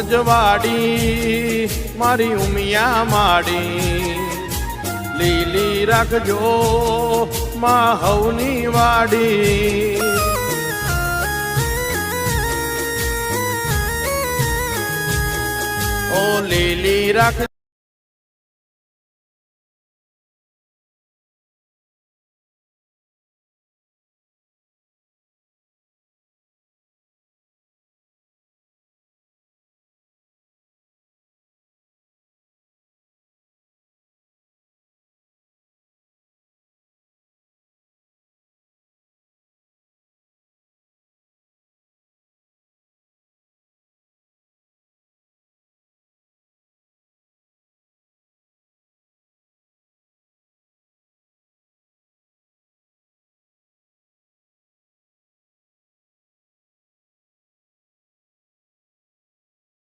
રજવાડી મારી ઉમિયા માડી. લીલી રાખજો મા હવની વાડી. ઓ લીલી રાખ